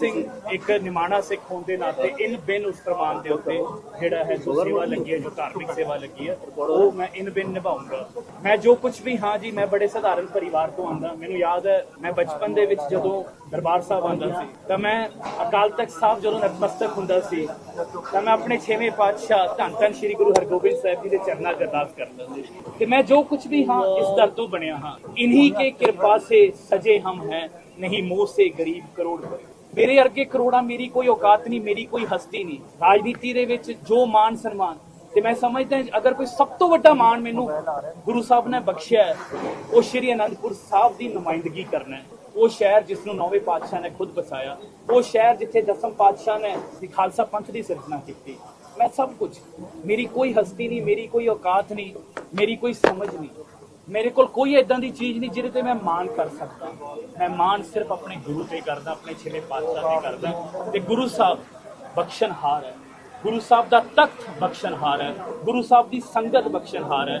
ਸਿੰਘ ਇੱਕ ਨਿਮਾਣਾ ਸਿੱਖ ਹੋਣ ਦੇ ਨਾਤੇ ਇਨ ਬਿਨ ਉਸ ਪ੍ਰਮਾਨ ਦੇ ਉੱਤੇ ਜਿਹੜਾ ਹੈ ਜੋ ਸੇਵਾ ਲੱਗੀ ਹੈ, ਜੋ ਧਾਰਮਿਕ ਸੇਵਾ ਲੱਗੀ ਹੈ, ਉਹ ਮੈਂ ਇਨ ਬਿਨ ਨਿਭਾਉਂਗਾ। ਮੈਂ ਜੋ ਕੁਝ ਵੀ, ਹਾਂ ਜੀ, ਮੈਂ ਬੜੇ ਸਧਾਰਨ ਪਰਿਵਾਰ ਤੋਂ ਆਂਦਾ ਮੈਨੂੰ ਯਾਦ ਹੈ, ਮੈਂ ਬਚਪਨ ਦੇ ਵਿੱਚ ਜਦੋਂ ਦਰਬਾਰ ਸਾਹਿਬ ਆਂਦਾ ਸੀ, ਤਾਂ ਮੈਂ ਅਕਾਲ ਤਖਤ ਸਾਹਿਬ ਜਦੋਂ ਨਤਮਸਤਕ ਹੁੰਦਾ ਸੀ, ਤਾਂ ਮੈਂ ਆਪਣੇ ਛੇਵੇਂ ਪਾਤਸ਼ਾਹ ਧੰਨ ਧੰਨ ਸ੍ਰੀ ਗੁਰੂ ਹਰਗੋਬਿੰਦ ਸਾਹਿਬ ਜੀ ਦੇ ਚਰਨਾਂ 'ਚ ਅਰਦਾਸ ਕਰਦਾ ਸੀ। ਕਿ ਮੈਂ ਜੋ ਕੁਝ ਵੀ, ਹਾਂ, ਇਸ ਦਰ ਤੋਂ ਬਣਿਆ, ਹਾਂ। ਇਨਹੀ ਕੇ ਕਿਰਪਾ ਸੇ ਸਜੇ ਹਮ ਹੈ, ਨਹੀਂ ਮੋਹ ਸੇ ਗਰੀਬ ਕਰੋੜ ਮੇਰੇ ਅਰਗੇ ਕਰੋੜਾਂ ਮੇਰੀ ਕੋਈ ਔਕਾਤ ਨਹੀਂ, ਮੇਰੀ ਕੋਈ ਹਸਤੀ ਨਹੀਂ। ਰਾਜਨੀਤੀ ਦੇ ਵਿੱਚ ਜੋ ਮਾਨ ਸਨਮਾਨ, ਤੇ ਮੈਂ ਸਮਝਦਾ ਅਗਰ ਕੋਈ ਸਭ ਤੋਂ ਵੱਡਾ ਮਾਣ ਮੈਨੂੰ ਗੁਰੂ ਸਾਹਿਬ ਨੇ ਬਖਸ਼ਿਆ ਹੈ, ਉਹ ਸ਼੍ਰੀ ਅਨੰਦਪੁਰ ਸਾਹਿਬ ਦੀ ਨੁਮਾਇੰਦਗੀ ਕਰਨਾ ਹੈ। ਉਹ ਸ਼ਹਿਰ ਜਿਸ ਨੂੰ ਨੌਵੇਂ ਪਾਤਸ਼ਾਹ ਨੇ ਖੁਦ ਬਸਾਇਆ, ਉਹ ਸ਼ਹਿਰ ਜਿੱਥੇ ਦਸਮ ਪਾਤਸ਼ਾਹ ਨੇ ਖਾਲਸਾ ਪੰਥ ਦੀ ਸਿਰਜਣਾ ਕੀਤੀ। ਮੈਂ ਸਭ ਕੁਝ, ਮੇਰੀ ਕੋਈ ਹਸਤੀ ਨਹੀਂ, ਮੇਰੀ ਕੋਈ ਔਕਾਤ ਨਹੀਂ, ਮੇਰੀ ਕੋਈ ਸਮਝ ਨਹੀਂ। ਮੇਰੇ ਕੋਲ ਕੋਈ ਇਦਾਂ ਦੀ ਚੀਜ਼ ਨਹੀਂ ਜਿਹਦੇ ਤੇ ਮੈਂ ਮਾਣ ਕਰ ਸਕਦਾ। ਮੈਂ ਮਾਣ ਸਿਰਫ ਆਪਣੇ ਗੁਰੂ ਤੇ ਕਰਦਾ, ਆਪਣੇ ਛੇਵੇਂ ਪਾਤਸ਼ਾਹ ਤੇ ਕਰਦਾ। ਤੇ ਗੁਰੂ ਸਾਹਿਬ ਬਖਸ਼ਣਹਾਰ ਹੈ। ਗੁਰੂ ਸਾਹਿਬ ਦਾ ਤਖਤ ਬਖਸ਼ਣਹਾਰ ਹੈ। ਗੁਰੂ ਸਾਹਿਬ ਦੀ ਸੰਗਤ ਬਖਸ਼ਣਹਾਰ ਹੈ।